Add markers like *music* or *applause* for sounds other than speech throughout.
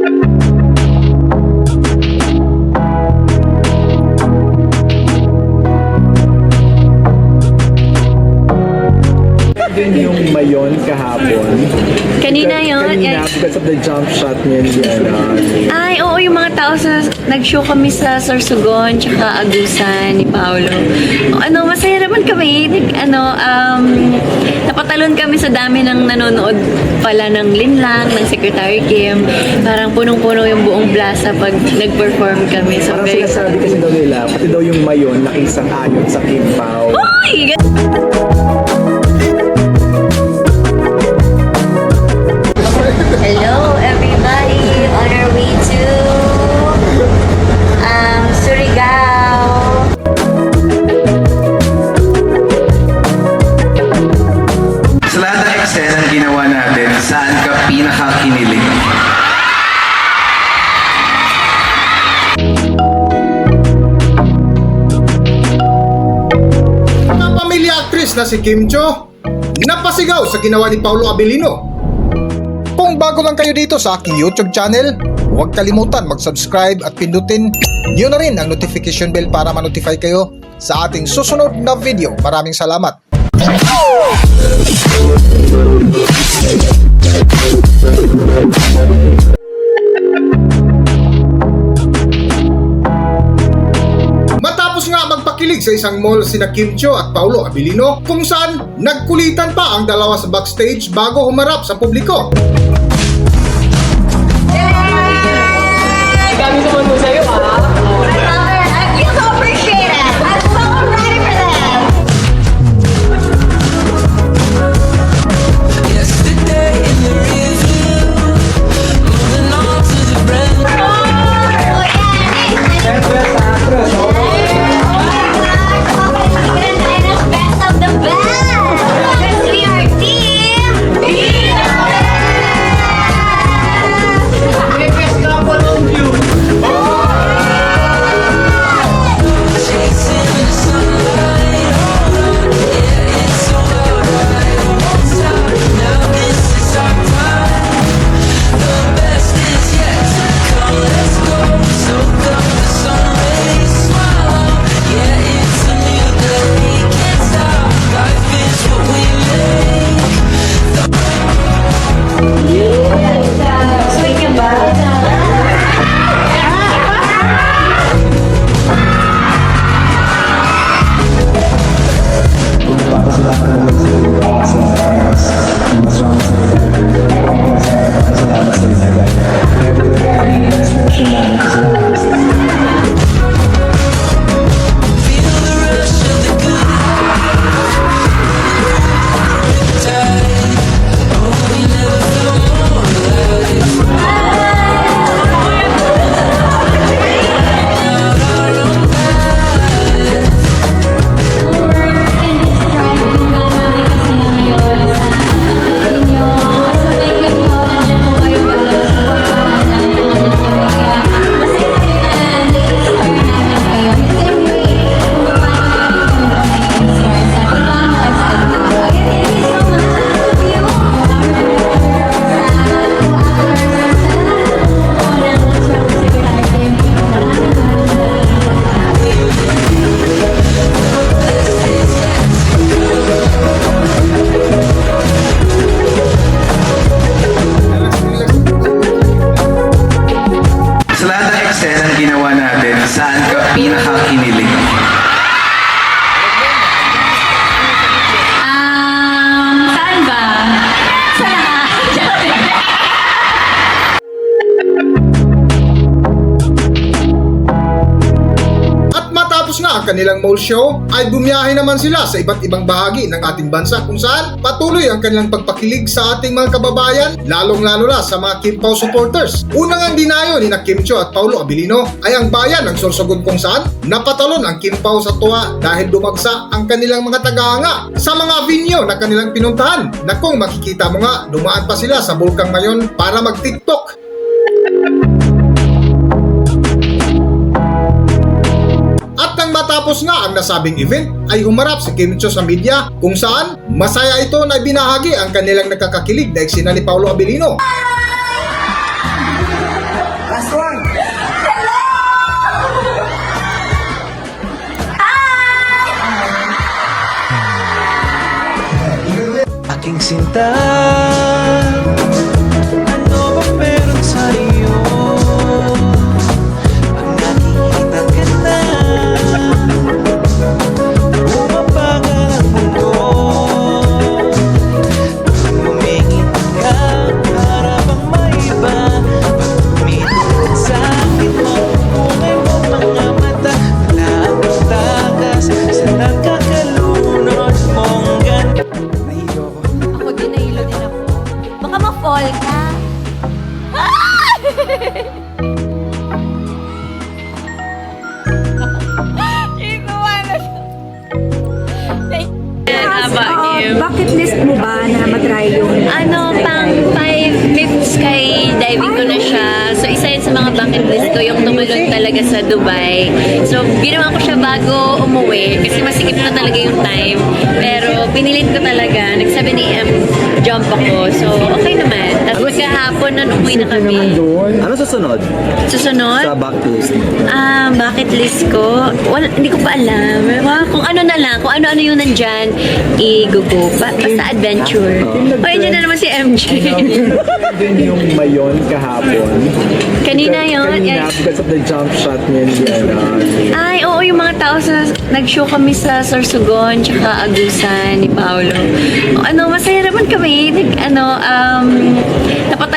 thank *laughs* you nag-show kami sa Sorsogon, tsaka Agusan ni Paolo. Ano, masaya naman kami. Nag, ano, um, napatalon kami sa dami ng nanonood pala ng Linlang, ng Secretary Kim. Parang punong-puno yung buong plaza pag nag-perform kami. So, Parang very... sinasabi kasi daw nila, pati daw yung mayon nakisang-ayon sa Kim Pao. Ay! Actress na si Kim Cho, napasigaw sa ginawa ni Paulo Abilino. Kung bago lang kayo dito sa aking YouTube channel, huwag kalimutan mag-subscribe at pindutin niyo na rin ang notification bell para ma-notify kayo sa ating susunod na video. Maraming salamat! Magpakilig sa isang mall sina Kim Cho at Paulo Abilino kung saan nagkulitan pa ang dalawa sa backstage bago humarap sa publiko. I ang kanilang mall show, ay bumiyahe naman sila sa iba't ibang bahagi ng ating bansa kung saan patuloy ang kanilang pagpakilig sa ating mga kababayan, lalong-lalo na sa mga Kim Pao supporters. Unang ang dinayo ni na Kim Cho at Paulo Abilino ay ang bayan ng Sorsogon kung saan napatalon ang Kim Pao sa tuwa dahil dumagsa ang kanilang mga tagahanga sa mga venue na kanilang pinuntahan na kung makikita mo nga dumaan pa sila sa Bulkang Mayon para mag-TikTok Matapos nga ang nasabing event ay humarap si Kim sa media kung saan masaya ito na binahagi ang kanilang nakakakilig na eksena ni Paolo Abilino. Last one! Aking sinta bucket list mo ba na matry yung Ano, pang five trips kay diving ko na siya. So, isa yun sa mga bucket list ko, yung tumulong talaga sa Dubai. So, ginawa ko siya bago umuwi kasi masikip na talaga yung time. Pero, pinilit ko talaga. Nag 7 a.m. jump ako. So, okay naman. Tapos kahapon nun umuwi na kami. Ano susunod? Susunod? Sa backlist. Ah, bucket list ko. Wala, hindi ko pa alam. Wala, kung ano na lang, kung ano-ano yung nandyan, i-go pa. Basta adventure. O, yun na naman si MJ. Doon *laughs* yung mayon kahapon. Kanina yun. Kanina, eh. because of the jump shot niya ni Diana. Ay, oo, yung mga tao sa, nag-show kami sa Sorsogon, tsaka Agusan ni Paolo. O, ano, masaya naman kami. Nag, ano, um,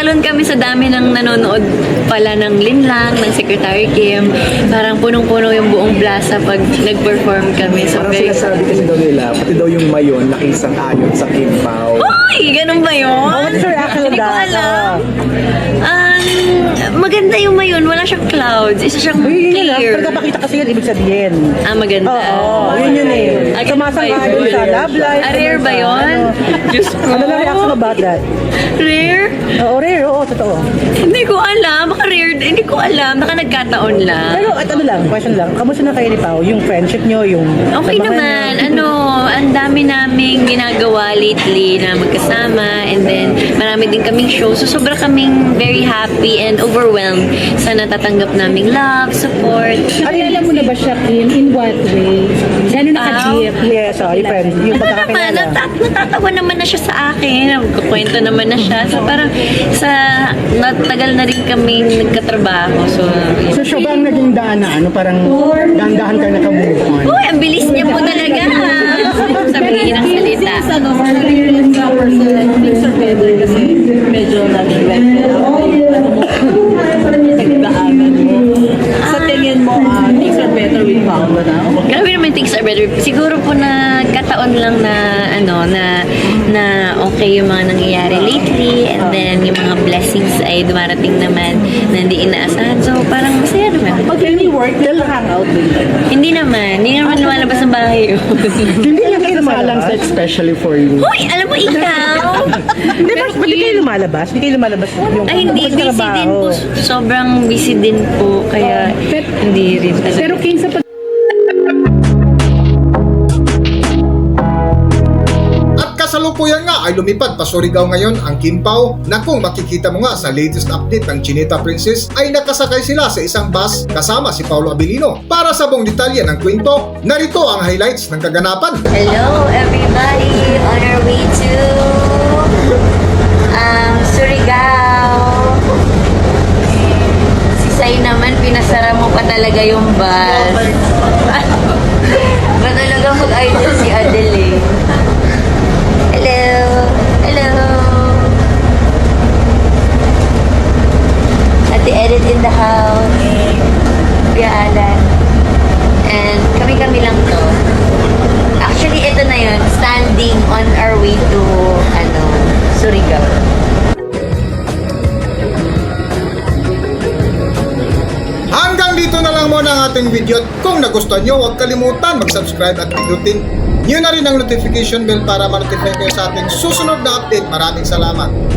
napatalon kami sa dami ng nanonood pala ng Linlang, ng Secretary Kim. Parang punong-puno yung buong plaza pag nag-perform kami. So, Parang very sinasabi kasi daw nila, pati daw yung mayon nakisang ayon sa Kimpaw. Ay, ganun ba yun? what's your reaction Hindi ko alam. Um, maganda yung mayon. Wala siyang clouds. Isa siyang Uy, yun lang. clear. Pagkapakita kasi yun, ibig sabihin. Ah, maganda. Oo, yun yun eh. Ah, ganun ba yun? sa love life. Ah, rare ba yun? ano. Diyos *laughs* ko. Ano na reaction about that? Rare? Oo, rare. Oo, totoo. Hindi ko alam. Baka rare. Hindi ko alam. Baka nagkataon lang. Pero at ano lang, question lang. Kamusta na kayo ni Pao? Yung friendship nyo, yung... Okay naman. nyo? Ano, ang dami naming ginagawa lately na magkasama and then marami din kaming show. So sobra kaming very happy and overwhelmed sa natatanggap naming love, support. Kilala mo na ba siya, Kim? In what way? Gano'n naka-jeep? Yeah, sorry, friend. Yung Ano naman, pagkakakilala. nata- natatawa naman na siya sa akin. Nagkukwento naman na siya. So parang sa natagal na rin kaming nagkatrabaho. So, So, siya ba ang naging daan na ano? Parang dahan-dahan ka nakamove on? Uy, ang bilis niya po talaga. Sabihin ang salita. ano, experience ka personal, things are better kasi medyo nag-invest better. Siguro po na kataon lang na ano na na okay yung mga nangyayari lately and then yung mga blessings ay dumarating naman na hindi inaasahan. So parang masaya naman. Pag any work, they'll hang out with you. Hindi naman. Hindi naman lumalabas ng bahay yun. *laughs* Hindi lang kasalang set especially for you. Hoy, alam mo ikaw? *laughs* Hindi, ba't ba't di kayo lumalabas? Hindi kayo lumalabas yung... Ay, hindi. Busy din po. Sobrang busy din po. Kaya hindi rin talaga. Pero King, sa kasalukuyan nga ay lumipad pa Surigao ngayon ang Kimpaw na kung makikita mo nga sa latest update ng Chinita Princess ay nakasakay sila sa isang bus kasama si Paulo Abilino. Para sa buong detalye ng kwento, narito ang highlights ng kaganapan. Hello everybody! On our way to um, Surigao. Si Sai naman, pinasara mo pa talaga yung bus. *laughs* ba talaga mag-idol si Adele ating video at kung nagustuhan nyo, huwag kalimutan mag-subscribe at pindutin nyo na rin ang notification bell para ma-notify kayo sa ating susunod na update. Maraming salamat!